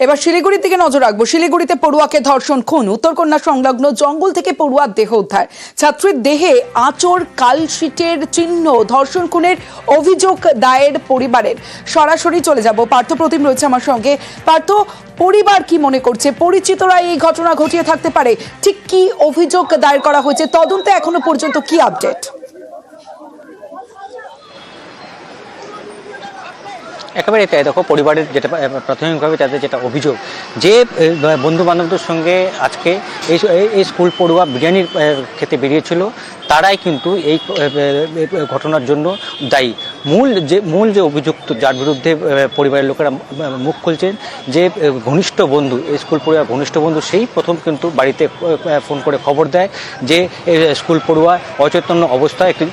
এবার শিলিগুড়ির দিকে নজর রাখব। শিলিগুড়িতে পড়ুয়াকে ধর্ষণ, খুন। উত্তরকন্যা সংলগ্ন জঙ্গল থেকে পড়ুয়ার দেহ উদ্ধার। ছাত্রীর দেহে আঁচড়, কালশিটের চিহ্ন, ধর্ষণ, খুনের অভিযোগ দায়ের পরিবারের। সরাসরি চলে যাব। পার্থ প্রতিম রয়েছে আমার সঙ্গে। পার্থ, পরিবার কি মনে করছে? পরিচিতরা এই ঘটনা ঘটিয়ে থাকতে পারে? ঠিক কি অভিযোগ দায়ের করা হয়েছে? তদন্তে এখনও পর্যন্ত কি আপডেট? একেবারে তাই দেখো, পরিবারের যেটা প্রাথমিকভাবে তাদের যেটা অভিযোগ, যে বন্ধু বান্ধবদের সঙ্গে আজকে এই, এই- স্কুল পড়ুয়া বিরিয়ানির খেতে বেরিয়েছিল তারাই কিন্তু এই ঘটনার জন্য দায়ী। মূল যে মূল যে অভিযুক্ত যার বিরুদ্ধে পরিবারের লোকেরা মুখ খুলছেন যে ঘনিষ্ঠ বন্ধু স্কুল পড়ুয়া ঘনিষ্ঠ বন্ধু সেই প্রথম কিন্তু বাড়িতে ফোন করে খবর দেয় যে স্কুল পড়ুয়া অচৈতন্য অবস্থায় একটি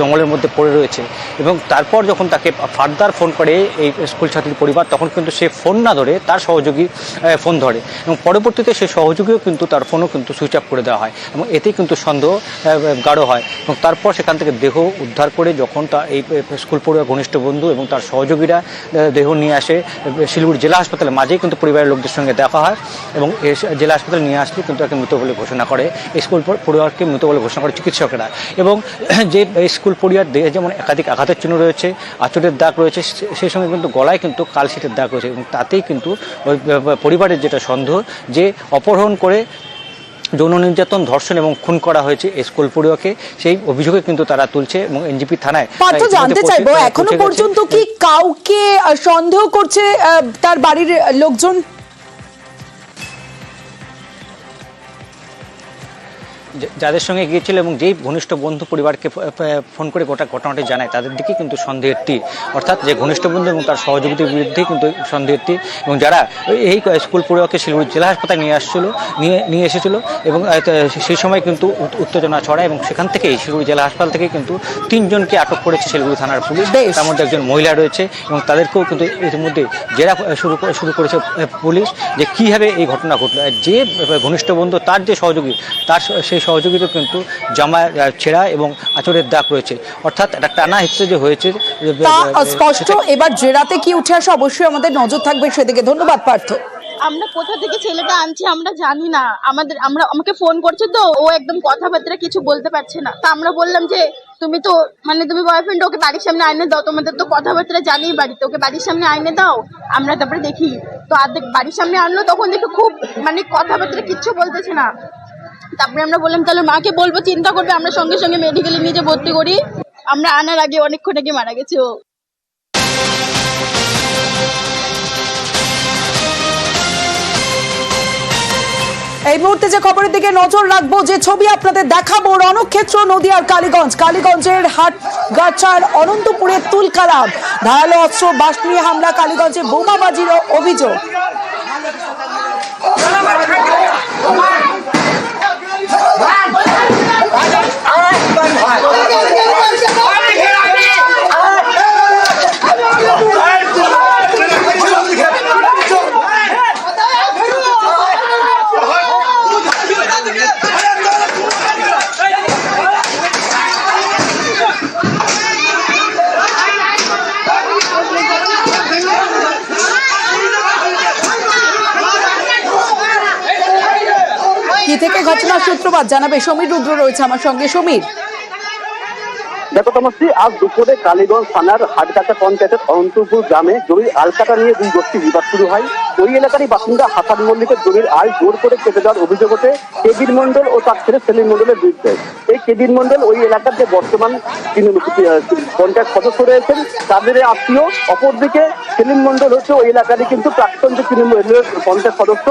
জঙ্গলের মধ্যে পড়ে রয়েছে। এবং তারপর যখন তাকে ফার্দার ফোন করে এই স্কুল ছাত্রীর পরিবার তখন কিন্তু সে ফোন না ধরে তার সহযোগী ফোন ধরে। এবং পরবর্তীতে সে সহযোগীও কিন্তু তার ফোনও কিন্তু সুইচ অফ করে দেওয়া হয়। এবং এতে কিন্তু সন্দেহ আহ, গাঢ় হয় এবং তারপর সেখান থেকে দেহ উদ্ধার করে যখন তা এই স্কুল পড়ুয়া ঘনিষ্ঠ বন্ধু এবং তার সহযোগীরা দেহ নিয়ে আসে শিলিগুড়ি জেলা হাসপাতালের মাঝেই কিন্তু পরিবারের লোকদের সঙ্গে দেখা হয় এবং জেলা হাসপাতালে নিয়ে আসলে কিন্তু তাকে মৃত বলে ঘোষণা করে, স্কুল পড়ুয়াকে মৃত বলে ঘোষণা করে চিকিৎসকেরা এবং যে স্কুল পড়ুয়ার দেহে যেমন একাধিক আঘাতের চিহ্ন রয়েছে আঁচড়ের দাগ রয়েছে সেই সঙ্গে কিন্তু গলায় কিন্তু কালশিটের দাগ রয়েছে এবং তাতেই কিন্তু ওই, পরিবারের যেটা সন্দেহ যে অপহরণ করে যৌন নির্যাতন ধর্ষণ এবং খুন করা হয়েছে এই স্কুল পড়ুয়াকে। সেই অভিযোগে কিন্তু তারা তুলছে এবং এনজিপি থানায় পার্থ জানতে চাইব এখনও পর্যন্ত কি কাউকে সন্দেহ করছে তার বাড়ির লোকজন? যাদের সঙ্গে গিয়েছিল এবং যেই ঘনিষ্ঠ বন্ধু পরিবারকে ফোন করে গোটা ঘটনাটি জানায় তাদের দিকে কিন্তু সন্দেহের তীর অর্থাৎ যে ঘনিষ্ঠ বন্ধু এবং তার সহযোগীদের বিরুদ্ধেই কিন্তু সন্দেহের তীর এবং যারা এই স্কুল পড়ুয়াকে শিলিগুড়ি জেলা হাসপাতালে নিয়ে আসছিল নিয়ে নিয়ে এসেছিল এবং সেই সময় কিন্তু উত্তেজনা ছড়ায় এবং সেখান থেকেই শিলিগুড়ি জেলা হাসপাতাল থেকে কিন্তু তিনজনকে আটক করেছে শিলিগুড়ি থানার পুলিশ। তার মধ্যে একজন মহিলা রয়েছে এবং তাদেরকেও কিন্তু ইতিমধ্যে জেরা শুরু করে- শুরু করেছে পুলিশ যে কীভাবে এই ঘটনা ঘটলো যে ঘনিষ্ঠ বন্ধু তার যে সহযোগী তার সেই সহযোগীরও কিন্তু জামা ছেঁড়া এবং আচরের দাগ রয়েছে। অর্থাৎ একটা টানা হিসেবে যে হয়েছে তা স্পষ্ট এবার জেরাতে কি উঠে আসে অবশ্যই আমাদের নজর থাকবে সেদিকে ধন্যবাদ পার্থ। আমরা কোথা থেকে ছেলেটা আনছি আমরা জানি না। আমাদের আমরা আমাকে ফোন করছে তো ও একদম কথাবার্তা কিছু বলতে পারছে না। তা আমরা বললাম যে তুমি তো মানে তুমি বয়ফ্রেন্ড ওকে বাড়ির সামনে আইনে দাও তোমাদের তো কথাবার্তা জানি বাড়িতে ওকে বাড়ির সামনে আইনে দাও আমরা তারপরে দেখি। তো আর্ধেক বাড়ির সামনে আনলো তখন দেখে খুব মানে কথাবার্তা কিচ্ছু বলতেছে না। তারপরে আমরা বললাম, তাহলে মাকে বলব, চিন্তা করবে, আমরা সঙ্গে সঙ্গে মেডিকেলে নিয়ে যে ভর্তি করি। আমরা আনার আগে অনেকক্ষণ আগে মারা গেছে ও। এই মুহূর্তে যে খবরের দিকে নজর রাখব, যে ছবি আপনাদের দেখাবো, রণক্ষেত্র, নদিয়ার কালীগঞ্জ। কালীগঞ্জের হাটগাছার অনন্তপুরের তুলকালাম। ধারালো অস্ত্র বাস নিয়ে হামলা, কালীগঞ্জে বোমাবাজির অভিযোগ। ঘটনার সূত্রপাত জানাবে সমীর রুদ্র রয়েছে আমার সঙ্গে। সমীর দেখো তমস্তি আজ দুপুরে কালীগঞ্জ থানার হাটকাটা পঞ্চায়েতের অনন্তপুর গ্রামে জমির আলকাটা নিয়ে দুই গোষ্ঠী বিবাদ শুরু হয়। ওই এলাকারই বাসিন্দা হাসান মল্লিকের জমির আয় জোর করে কেটে দেওয়ার অভিযোগ ওঠে। কেবির মন্ডল ও তার ছেলে সেলিম মন্ডলের বিরুদ্ধে। এই কেবির মন্ডল ওই এলাকার যে বর্তমান তিনি পঞ্চায়েত সদস্য রয়েছেন, তাদের আত্মীয়। অপরদিকে সেলিম মন্ডল হচ্ছে ওই এলাকারই কিন্তু প্রাক্তন যে তৃণমূল পঞ্চায়েত সদস্য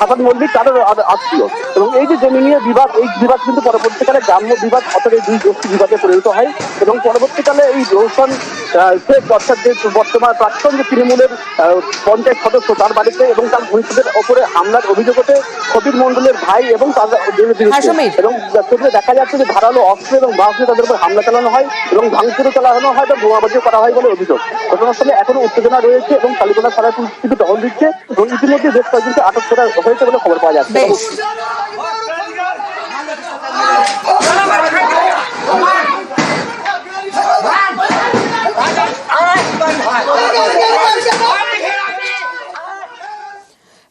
হাসান মল্লিক তাদের আত্মীয়। এবং এই যে জমি নিয়ে বিবাদ, এই বিবাদ কিন্তু পরবর্তীকালে গ্রাম্য বিবাদ, অর্থাৎ এই দুই গোষ্ঠী বিবাদে পরিণত হয়। এবং পরবর্তীকালে এই রোশন আহ, শেখ অর্থাৎ যে বর্তমান প্রাক্তন যে তৃণমূলের আহ, পঞ্চায়েত সদস্য তার বাড়িতে এবং তার ঘনিষ্ঠদের ওপরে হামলার অভিযোগ ওঠে কবির মন্ডলের ভাই এবং তাদের হ্যাঁ। এবং ছবিতে দেখা যাচ্ছে যে ধারালো অস্ত্র এবং বাস দিয়ে তাদের উপর হামলা চালানো হয় এবং ভাঙচুরও চালানো হয় বা বোমাবাজিও করা হয় বলে অভিযোগ ঘটনাস্থলে এখনও উত্তেজনা রয়েছে এবং কালীকোনা থানা পুলিশ কিন্তু টহল দিচ্ছে এবং ইতিমধ্যে বেশ কয়েকজনকে আটক করা হয়েছে বলে খবর পাওয়া যাচ্ছে বেশ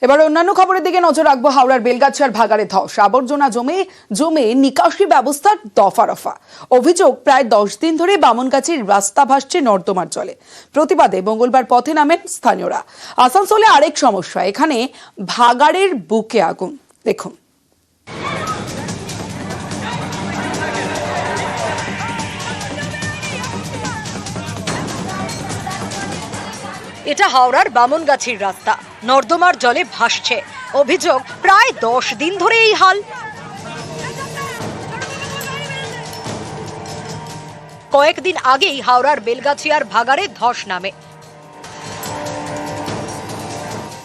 এবার অন্যান্য খবরের দিকে নজর রাখব হাওড়ার বেলগাছার ভাগাড়ে ধস। আবর্জনা জমে জমে নিকাশি ব্যবস্থার দফা রফা অভিযোগ, প্রায় দশ দিন ধরে বামনগাছির রাস্তা ভাসছে নর্দমার জলে। প্রতিবাদে মঙ্গলবার পথে নামেন স্থানীয়রা। আসানসোলে আরেক সমস্যা, এখানে ভাগাড়ের বুকে আগুন। দেখুন। এটা হাওড়ার বামনগাছির রাস্তা। নর্দমার জলে ভাসছে। অভিযোগ প্রায় দশ দিন ধরে এই হাল। কয়েকদিন আগেই হাওড়ার বেলগাছিয়ার ভাগাড়ে ধস নামে।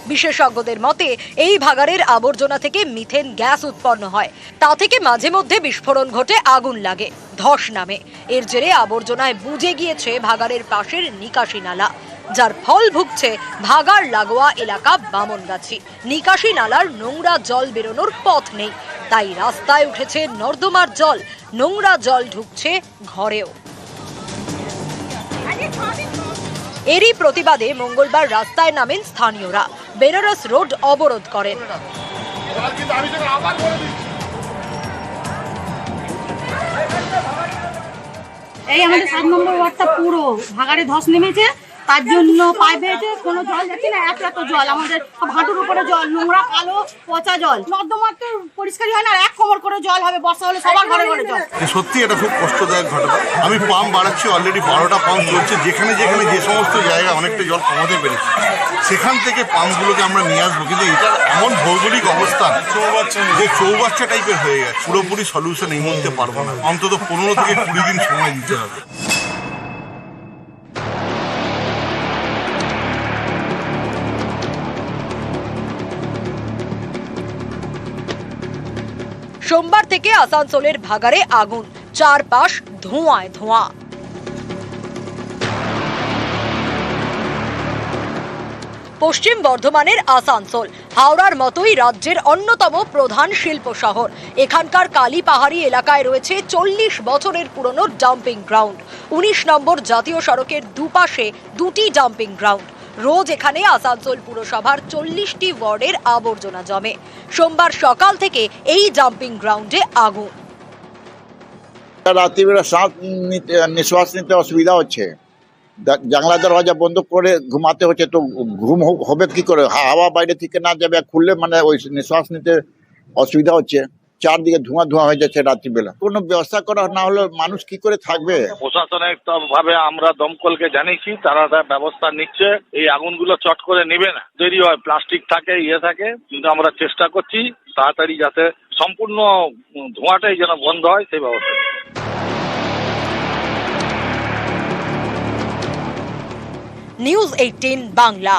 বিশেষজ্ঞদের মতে, এই ভাগাড়ের আবর্জনা থেকে মিথেন গ্যাস উৎপন্ন হয়। তা থেকে মাঝে মধ্যে বিস্ফোরণ ঘটে, আগুন লাগে। ধস নামে। এর জেরে আবর্জনায় বুজে গিয়েছে ভাগাড়ের পাশের নিকাশি নালা। যার ফল ভুগছে ভাগার লাগোয়া এলাকা বামনগাছি। নিকাশি নালার নোংরা জল বেরোনোর পথ নেই। তাই রাস্তায় উঠেছে নর্দমার জল। নোংরা জল ঢুকছে ঘরেও। এরই প্রতিবাদে মঙ্গলবার রাস্তায় নামেন স্থানীয়রা। বেনারস রোড অবরোধ করেন। এই আমাদের সাত নম্বর ওয়ার্ডটা পুরো। ভাগাড়ে ধস নেমেছে। তার জন্য পাইপে কোনো জল যাচ্ছে না এত এত জল আমাদের হাঁটুর উপরে জল নোংরা কালো পচা জল। নর্দমার তো পরিষ্কারই হয় না এক কোমর করে জল হবে বর্ষা হলে সবার ঘরে ঘরে জল। সত্যি এটা খুব কষ্টদায়ক ঘটনা। আমি পাম্প বাড়াচ্ছি অলরেডি বারোটা পাম্প চলছে যেখানে যেখানে যে সমস্ত জায়গা অনেকটা জল কমাতে পেরেছি সেখান থেকে পাম্পগুলোকে আমরা নিয়ে আসব। কিন্তু এটার এমন ভৌগোলিক অবস্থান যে চৌবাচ্চা টাইপের হয়ে গেছে। পুরোপুরি সলিউশন এই মুহূর্তে পারব না। অন্তত পনেরো থেকে কুড়ি দিন সময় দিতে হবে। সোমবার থেকে আসানসোলের ভাগাড়ে আগুন, চারপাশ ধোঁয়ায় ধোঁয়া। পশ্চিম বর্ধমানের আসানসোল, হাওড়ার মতোই রাজ্যের অন্যতম প্রধান শিল্প শহর। এখানকার কালী পাহাড়ি এলাকায় রয়েছে চল্লিশ বছরের পুরনো ডাম্পিং গ্রাউন্ড। উনিশ নম্বর জাতীয় সড়কের দুপাশে দুটি ডাম্পিং গ্রাউন্ড। রোজ এখানে আসানসোল পুরসভার চল্লিশটি ওয়ার্ডের আবর্জনা জমে। সোমবার সকাল থেকে এই ডাম্পিং গ্রাউন্ডে আগুন। রাত্রিবেলা শ্বাস নিতে, নিঃশ্বাস নিতে অসুবিধা হচ্ছে। জানলা দরজা বন্ধ করে ঘুমাতে হচ্ছে, তো ঘুম হবে কি করে? হাওয়া বাইরে থেকে না যাবে খুললে মানে ওই নিঃশ্বাস নিতে অসুবিধা হচ্ছে। চারদিকে ধোঁয়া ধোঁয়া হয়ে যাচ্ছে রাত্রিবেলা। কোনো ব্যবস্থা করা না হলে মানুষ কি করে থাকবে? প্রশাসনিক ভাবে আমরা দমকলকে জানিয়েছি তারা তার ব্যবস্থা নিচ্ছে। এই আগুনগুলো চট করে নেবে না। দেরি হয় প্লাস্টিক থাকে ইয়ে থাকে কিন্তু আমরা চেষ্টা করছি তাড়াতাড়ি যাতে সম্পূর্ণ ধোঁয়াটাই যেন বন্ধ হয় সেই ব্যবস্থা। News eighteen Bangla